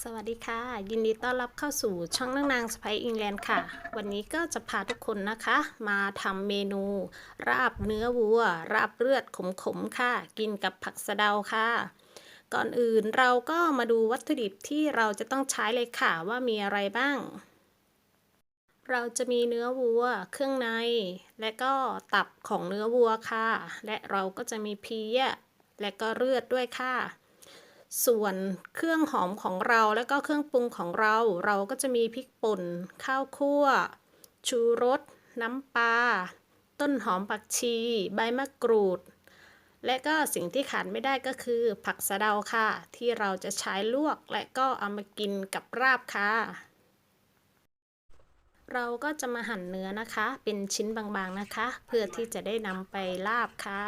สวัสดีค่ะ ยินดีต้อนรับเข้าสู่ช่องนางนางสไปอิงแลนด์ค่ะ วันนี้ก็จะพาทุกคนนะคะ มาทำเมนู ราบเนื้อวัว ราบเลือดขมๆค่ะ กินกับผักสะเดาค่ะ ก่อนอื่นเราก็มาดูวัตถุดิบที่เราจะต้องใช้เลยค่ะว่ามีอะไรบ้าง เราจะมีเนื้อวัว เครื่องใน และก็ตับของเนื้อวัวค่ะ และเราก็จะมีเพี้ยและก็เลือดด้วยค่ะ ส่วนเครื่องหอมของเราและก็เครื่องปรุงของเรา เราก็จะมีพริกป่น ข้าวคั่ว ชูรส น้ำปลา ต้นหอมผักชี ใบมะกรูด และก็สิ่งที่ขาดไม่ได้ก็คือ ผักสะเดาค่ะ ที่เราจะใช้ลวกและก็เอามากินกับราบค่ะ เราก็จะมาหั่นเนื้อนะคะ เป็นชิ้นบางๆนะคะ เพื่อที่จะได้นำไปลาบค่ะ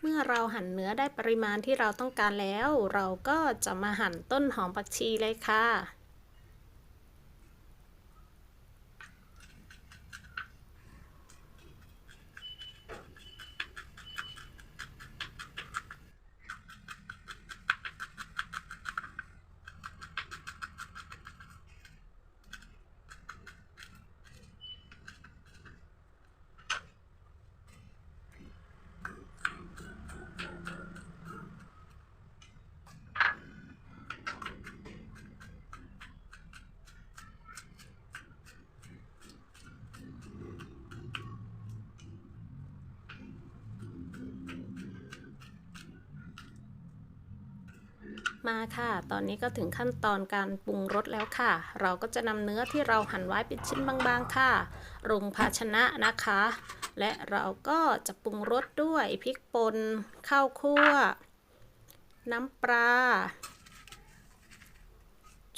เมื่อเราหั่นเนื้อได้ปริมาณที่เราต้องการแล้ว เราก็จะมาหั่นต้นหอมผักชีเลยค่ะ มาค่ะ ตอนนี้ก็ถึงขั้นตอนการปรุงรสแล้วค่ะ เราก็จะนำเนื้อที่เราหั่นไว้เป็นชิ้นบางๆค่ะลงภาชนะนะคะ และเราก็จะปรุงรสด้วยพริกป่นข้าวคั่ว น้ำปลา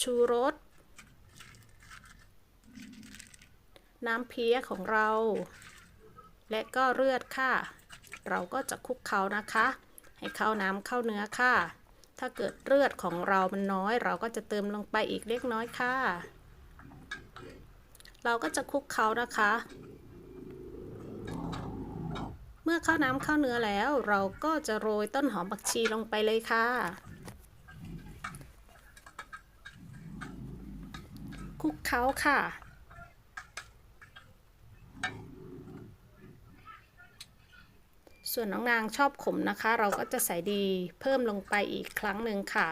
ชูรส น้ำเพี้ยของเรา และก็เลือดค่ะ เราก็จะคลุกเคล้านะคะ ให้เข้าน้ำเข้าเนื้อค่ะ ถ้าเกิดเลือดของเรามันน้อย เราก็จะเติมลงไปอีกเล็กน้อยค่ะ เราก็จะคลุกเคล้านะคะ เมื่อข้าน้ำข้าเนื้อแล้ว เราก็จะโรยต้นหอมผักชีลงไปเลยค่ะคลุกเคล้าค่ะ ส่วนน้องนางชอบขมนะคะ เราก็จะใส่ดีเพิ่มลงไปอีกครั้งหนึ่งค่ะ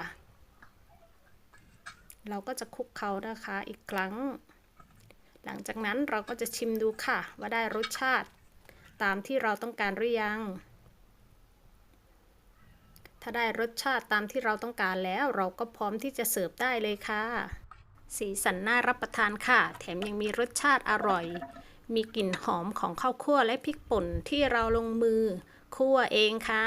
เราก็จะคลุกเคล้านะคะอีกครั้ง หลังจากนั้นเราก็จะชิมดูค่ะ ว่าได้รสชาติตามที่เราต้องการหรือยัง ถ้าได้รสชาติตามที่เราต้องการแล้ว เราก็พร้อมที่จะเสิร์ฟได้เลยค่ะ สีสันน่ารับประทานค่ะ แถมยังมีรสชาติอร่อย มีกลิ่นหอมของข้าวคั่วและพริกป่นที่เราลงมือคั่วเองค่ะ